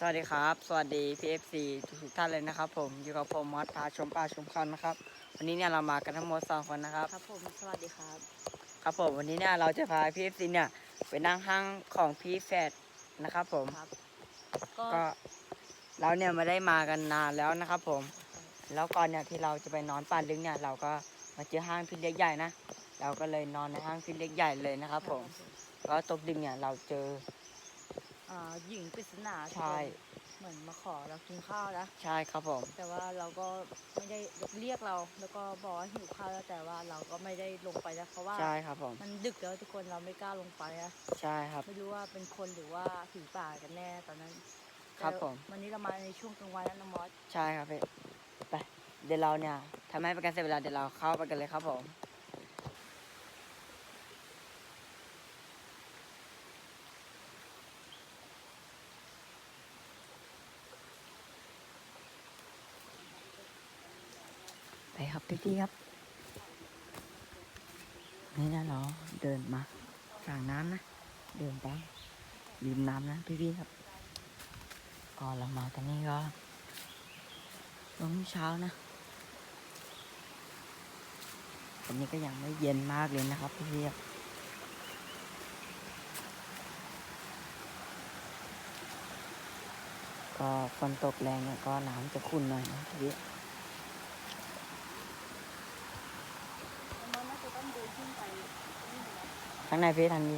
สวัสดีครับ สวัสดี PFC ทุกๆท่านเลยนะครับ ผมอยู่กับผมมอสพาชมป่าชมเขานะครับ วันนี้เนี่ยเรามากันทั้งหมดสองคนนะครับ ครับผมสวัสดีครับ ครับผมวันนี้เนี่ยเราจะพา PFC เนี่ยไปนั่งห้างของพี่แฟดนะครับ ผม ครับก็ก็เราเนี่ยไม่ได้มากันนานแล้วนะครับ ผม แล้วก่อนเนี่ยที่เราจะไปนอนป่าลึกเนี่ยเราก็มาเจอห้างพี่เล็กใหญ่นะ เราก็เลยนอนในห้างพี่เล็กใหญ่เลยนะครับ ผม ก็ตกดึกเนี่ยเราเจอ อ่าหญิงปริศนาใช่ เหมือนมาขอเรากินข้าวนะใช่ครับผม แต่ว่าเราก็ไม่ได้เรียกเรา แล้วก็บอกว่าหิวข้าวแล้วแต่ว่าเราก็ไม่ได้ลงไปนะเพราะว่าใช่ครับผม มันดึกแล้วทุกคนเราไม่กล้าลงไปนะใช่ครับ ไม่รู้ว่าเป็นคนหรือว่าผีป่ากันแน่ตอนนั้นครับแต่ผม วันนี้เรามาในช่วงกลางวันนะน้องมอสใช่ครับพี่ไปเดี๋ยวเราเนี่ยทำให้ประกันเสร็จเวลาเดี๋ยวเราเข้าไปกันเลยครับผม ไปครับพี่พี่ครับ นี่นะเราเดินมาทางน้ำนะ เดินไปริมน้ำนะพี่พี่ๆครับ ก่อนเรามาตอนนี้ก็ลงเช้านะตอนนี้ก็ยังไม่เย็นมากเลยนะครับพี่พี่ๆครับก็ฝนตกแรงเนี่ยก็น้ำจะขุ่นหน่อยนะพี่พี่ น้องมอสน่าจะต้องเดินขึ้นไปนี่ นะข้างในพี่ทันดี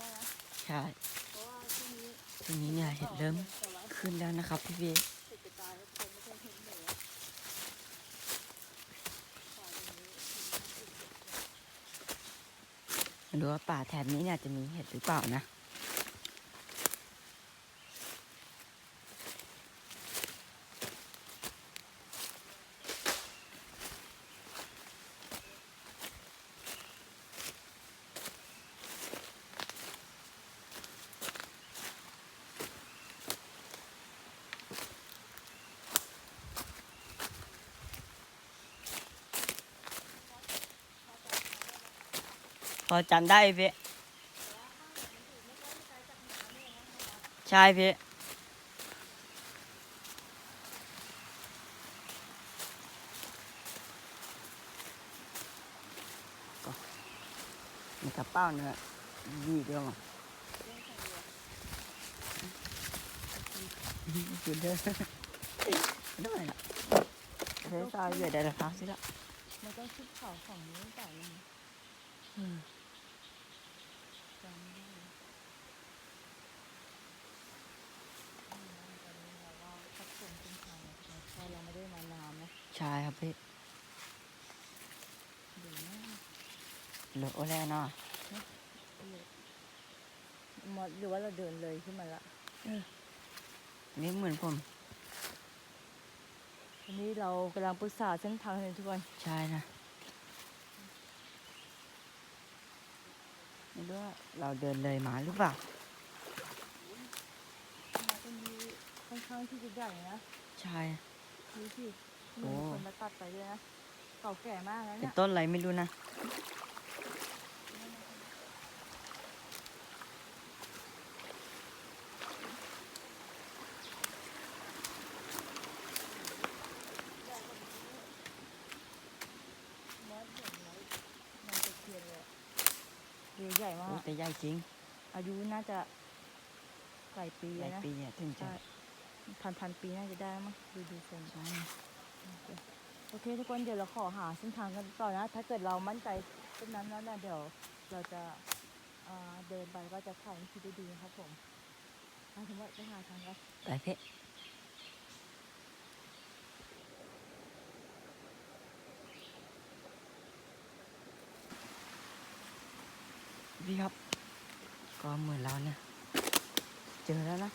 ได้นะใช่เพราะว่าช่วงนี้ช่วงนี้เนี่ยเห็ดเริ่มขึ้นแล้วนะครับพี่เห็ดจะตายแล้วคนไม่ใช่เห็นเหนือป่าตรงนี้มาดูว่าป่าแถบนี้เนี่ยจะมีเห็ดหรือเปล่านะ พอจำได้พี่ใช่พี่ก็มีกระเป๋าเนื้อยี่เดียวมั้งสุดเด้อด้วยล่ะเฮ้ยซอยเวียดได้ราคาสิละมันต้องขึ้นเขาฝั่งนี้หรือเปล่าเนี่ยอืม จำไม่ได้นะอืมตอนนี้เราก็พักผ่อนขึ้นเขาแล้วเพราะเราไม่ได้มานานนะใช่ครับพี่เดี๋ยวนะเหลือโอแล้วเนาะมอหรือว่าเราเดินเลยขึ้นมาละนี่เหมือนผมวันนี้เรากำลังปรึกษาเส้นทางเลยทุกคนใช่นะไม่รู้ว่าเราเดินเลยมาหรือเปล่ามาตรงนี้ค่อนข้างที่จะใหญ่นะใช่ดูสิโอ้ มีคนมาตัดไปด้วยนะเก่าแก่มากแล้วเป็นเนี่ยต้นอะไรไม่รู้นะ มอสเห็นไหมมันตะเคียนเลยอะเรือใหญ่มาโอ้กแต่ใหญ่จริงอายุน่าจะหลายปีหลายนะปีเนี่ยถึงจะใช่พันพันปีน่าจะได้มั้งดูดูทรงใช่ โอเคทุกคนเดี๋ยวเราขอหาเส้นทางกันต่อนะ ถ้าเกิดเรามั่นใจเส้นนั้นแล้วนี่ยเดี๋ยวเราจะเดินไปก็จะถ่ายให้คิดได้ดีนะครับผมเอาถึงว่าไปหาทางกันไปเพ่พี่ครับ ก็เหมือนเราเนี่ยเจอแล้วนะ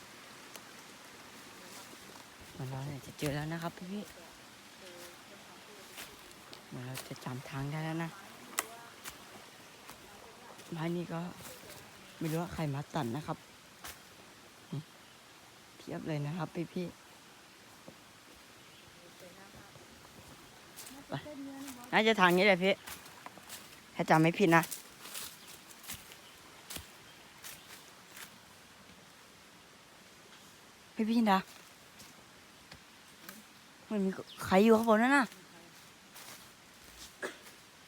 เหมือนเราเนี่ยจะเจอแล้วนะครับพี่พี่ มือนเราจะจำทางได้แล้วนะไม้นี้ก็ไม่รู้ว่าใครมาตัดนะครับเทียบเลยนะครับ พี่พี่ไปน่าจะทางนี้แหละพี่ ถ้าจำไม่ผิดนะพี่พี่นะมันมีใครอยู่ข้างบนนั่นน่ะ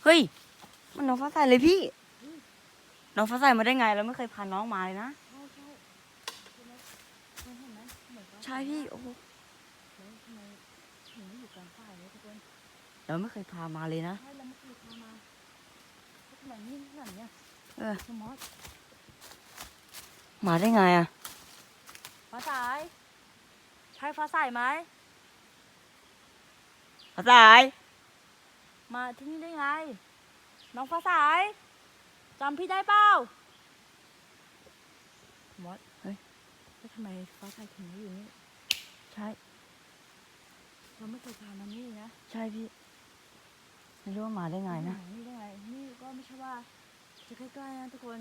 ฮ้ย มันน้องฟ้าใสเลยพี่ น้องฟ้าใสมาได้ไงเราไม่เคยพาน้องมาเลยนะ ใช่ใช่ใช่ไหมคุณเห็นไหมเหมือนกันใช่พี่โอ้โหแล้วทำไมถึงไม่อยู่กลางป่าเนี่ยทุกคนเราไม่เคยพามาเลยนะใช่แล้วเมื่อกี้พามาแล้วทำไมนิ่งขนาดเนี้ยเออสมอสมาได้ไงอะ ฟ้าใสใช่ฟ้าใสไหมฟ้าใส มาที่นี่ได้ไง น้องฟ้าใสจำพี่ได้เปล่าสมอสเฮ้ยแล้วทำไมฟ้าใสถึงมาอยู่นี่ใช่เราไม่เคยพามานี่นะใช่พี่ไม่รู้ว่ามาได้ไงนะ นี่ได้ไงนี่ก็ไม่ใช่ว่า จะใกล้ๆนะทุกคน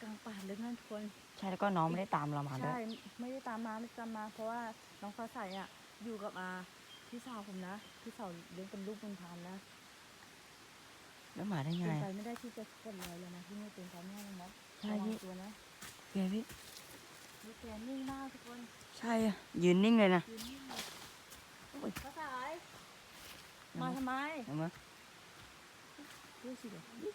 กลางป่าลึกนั่นทุกคน ใช่แล้วก็น้องไม่ได้ตามเรามาด้วใช่ยไม่ได้ตามมาไม่ได้ตามมา เพราะว่าน้องฟ้าใสอะอยู่กับอาพี่สาวผมนะพี่สาวเลี้ยงเป็นลูกบุญธรรมนะ แล้วมาได้ไงเป็นไปอะ ไม่ได้ที่จะกดลอยเลยนะที่นี่เป็นไปไม่ได้นะมดใช่ระวังพี่ ตัวนะเฮ้ยพี่ดูแกนิ่งมากทุกคนใช่อะยืนนิ่งเลยนะ ยืนนิ่งเลยโอ้ยฟ้าใสมาทำไมเห็นไหมดูสิเดี๋ยวนี่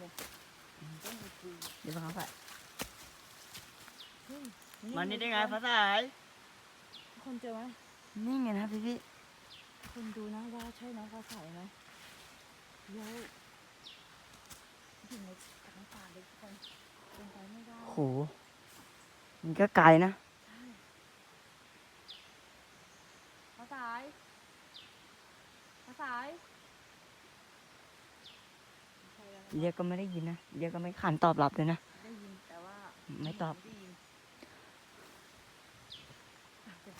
ไงต้องมีคุยเดี๋ยวฟ้าใสเฮ้ยมานี่ได้ไงทุกฟ้าใสทุกคนเจอไหม นิ่งไงนะพี่พี่ คนดูนะว่าใช่น้องฟ้าใสไหมแล้วอยู่ในกลางป่าเลยทุกคนเป็นไปไม่ได้โห มันก็ไกลนะใช่ฟ้าใสฟ้าใสใช่แล้วนะเรียกก็ไม่ได้ยินนะเรียกก็ไม่ขันตอบรับเลยนะ ได้ยินแต่ว่าไม่ตอบ ด้ยินอะเดี๋ยว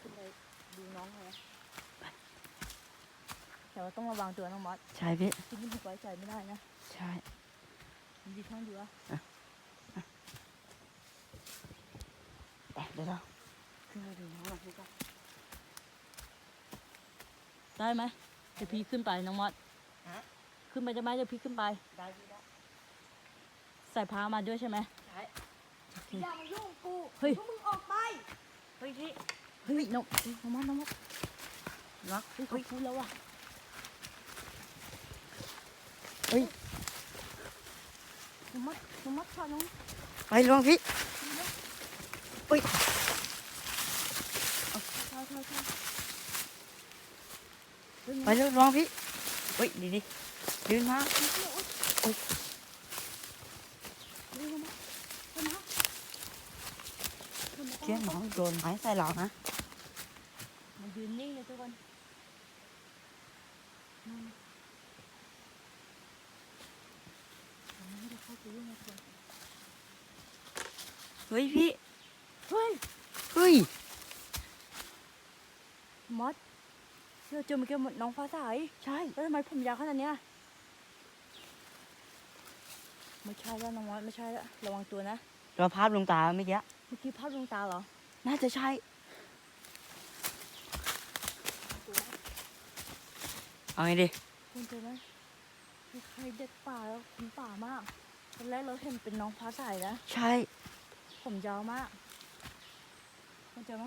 ขึ้นไปดูน้องเลย แต่ว่าต้องระวังตัวน้องมอสใช่พี่ที่นี่ไว้ใจไม่ได้นะ ใช่มีดีข้างเดียวแต่เดี๋ยวเราขึ้นไปดูน้องหน่อยดีกว่าได้ไหมเดี๋ยวพี่ขึ้นไปน้องมอสขึ้นไปได้ไหมเดี๋ยวพี่ขึ้นไป ได้พี่ได้ใส่พามาด้วยใช่ไหมใช่โอเคอย่ามายุ่งกูเฮ้ยพวกมึงออกไป เฮ้ยพี่ เฮ้ยน้องเฮ้ยน้องมอสน้องมอสรักเฮ้ยเขาพูดแล้วว่ะ เฮ้ยน้องมอสน้องมอสชอบน้องไปลวงพี่ใช่ใช่ใช่เฮ้ยไปเร็วลวงพี่เฮ้ยดีดียืนมาเฮ้ยน้องมอสเฮ้ยน้องมอสเชี่ยน้องโดนไม้ใส่เรานะมันยืนนิ่งเลยทุกคนนั่นมันไม่ได้เข้าไปยุ่งนะทุกคน เฮ้ยพี่ เฮ้ย เฮ้ย มอสที่เราเจอเมื่อกี้น้องฟ้าใสใช่ แล้วทำไมผมยาวขนาดเนี้ย ไม่ใช่แล้วน้องมอสไม่ใช่แล้วระวังตัวนะ เราภาพลวงตาเมื่อกี้ เมื่อกี้ภาพดวงตาเหรอ น่าจะใช่เอาไงดีคุณเจอไหมมีใครเด็กป่าแล้วคุณป่ามากตอนแรกเราเห็นเป็นน้องฟ้าใสนะ ใช่ ผมยาวมากคุณเจอไหม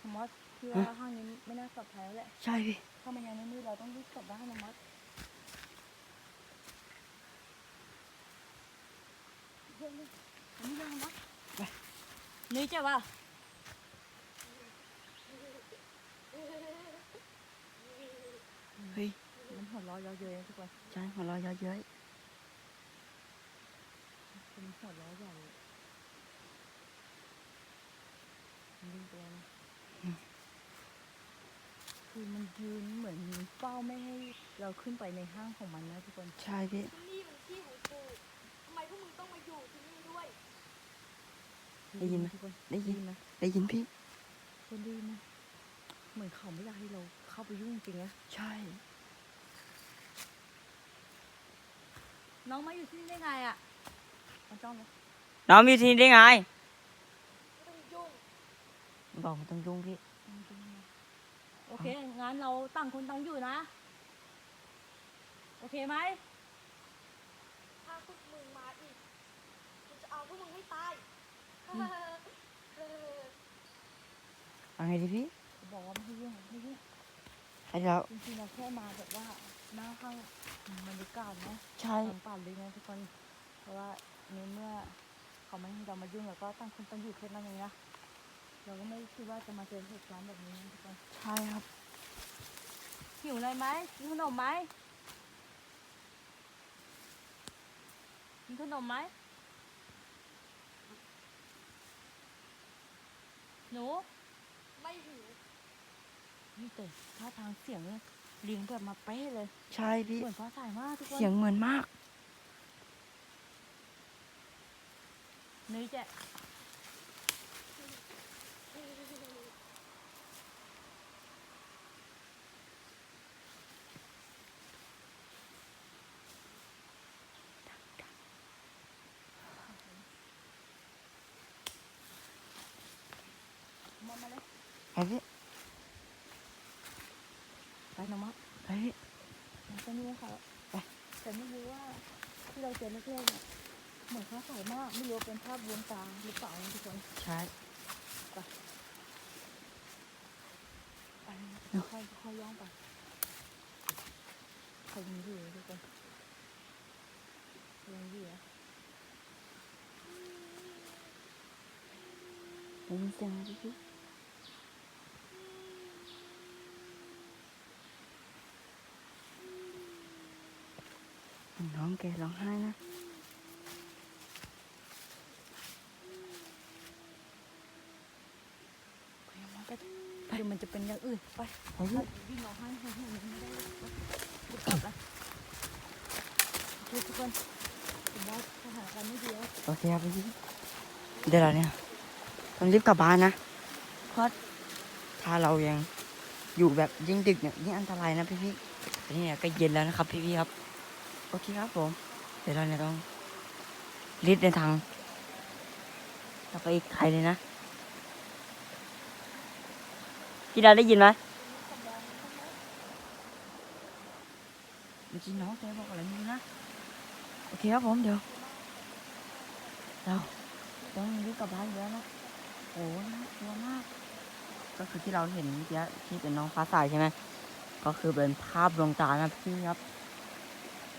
น้องมอสพี่ว่าห้างนี้ไม่น่าปลอดภัยแล้วแหละ ใช่พี่ถ้ามันยังไม่มืดเราต้องรีบกลับบ้านนะมอสเฮ้ยนี่อันนี้ยังมอสไปนี่เจ้าป่ะเฮ้ยมันหัวเร้อยเยอะเย้ยทุกคนใช่หัวเราะเยอะเย้ย เป็นหัวเร้อยใหญ่มันดึงตัวนะคือมันยืนเหมือนเฝ้าไม่ให้เราขึ้นไปในห้างของมันนะทุกคน ใช่พี่ที่ นี่มันที่ของกูทำไมพวกมึงต้องมาอยู่ที่นี่ด้วย ได้ยินไหมทุกคนได้ยินไหมได้ยินพี่คนได้ยินไหมเหมือนเขาไม่อยากให้เราเข้าไปยุ่งจริงนะ ใช่ น้องมาอยู่ที่นี่ได้ไงอะ มันจ้องเลยน้องมีที่นี่ได้ไงไม่ต้องยุ่งบอกไม่ต้องยุ่งพี่โอเค งั้นเราต่างคนต่างอยู่นะ โอเคไหม ถ้าพวกมึงมาอีกกูจะเอาพวกมึงให้ตายเอาไงดีพี่บอกว่าไม่ให้ยุ่งไม่ให้ยุ่งให้เราจริงๆเราแค่มาแบบว่าหน้าข้างบรรยากาศนะใช่ ทางป่าเลยนะทุกคน เพราะว่า ในเมื่อเขาไม่ให้เรามายุ่งเราก็ต่างคนต่างอยู่แค่นั้นเองนะเราก็ไม่คิดว่าจะมาเจอเหตุการณ์แบบนี้นะทุกคนใช่ครับหิวอะไรไหมกินขนมไหมกินขนมไหมหนูไม่หิวนี่แต่ท่าทางเสียงเนี่ยเลิงแบบมาเป๊ะเลย ใช่พี่เหมือนฟ้าใสมากทุกคนเสียงเหมือนมาก นี่จะมามาเลยไปพี่ไปน้องมะไปพี่มันจะนี่ค่ะไปแต่ไม่รู้ว่าที่เราเจอแรกๆเนี่ย เหมือนฟ้าใสมากไม่รู้ว่าเป็นภาพลวงตาหรือเปล่านะทุกคนใช่ไปค่อยๆค่อยๆย่องไปใครมีอยู่ทุกคนยังอยู่นะได้ยินเสียงไหมพี่พี่น้องแกร้องไห้นะ ไปเอามาไป เดี๋ยวมันจะเป็นอย่างอื่นไปไปพี่วิ่งร้องไห้ให้ให้ไม่ได้ไปกลับละโอเคทุกคนผมว่าสถานการณ์ไม่ดีแล้วโอเคครับพี่เดี๋ยวเราเนี่ยต้องรีบกลับบ้านนะเพราะถ้าเรายังอยู่แบบยิ่งดึกเนี่ยยิ่งอันตรายนะพี่พี่แต่นี่เนี่ยก็เย็นแล้วนะครับพี่พี่ครับ โอเคครับผม เดี๋ยวเราเนี่ยต้องรีบเดินทางแล้วไปอีกไกลเลยนะ พี่ดาได้ยินไหมเมื่อกี้น้องแกบอกอะไรไม่รู้นะ โอเคครับผมเดี๋ยว เราต้องรีบกลับบ้านอยู่แล้วนะโอ้น่ากลัวมาก ก็คือที่เราเห็นเมื่อกี้ที่เป็นน้องฟ้าใสใช่ไหมก็คือเป็นภาพดวงตานะพี่ครับ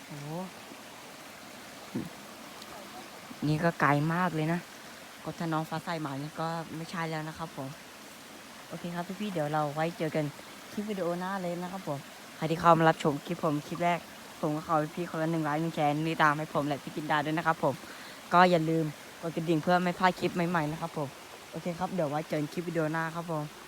โอ้นี่ก็ไกลมากเลยนะ ก็ถ้าน้องฟ้าใสมานี่ก็ไม่ใช่แล้วนะครับผม โอเคครับพี่ๆเดี๋ยวเราไว้เจอกันคลิปวิดีโอหน้าเลยนะครับผมใครที่เข้ามารับชมคลิปผมคลิปแรก ผมก็ขอพี่คนละหนึ่งไลค์หนึ่งแชร์นี่ตามให้ผมและพี่กินดาด้วยนะครับผมก็อย่าลืมกดกระดิ่งเพื่อไม่พลาดคลิปใหม่ๆนะครับผมโอเคครับเดี๋ยวไว้เจอกันคลิปวิดีโอหน้าครับผม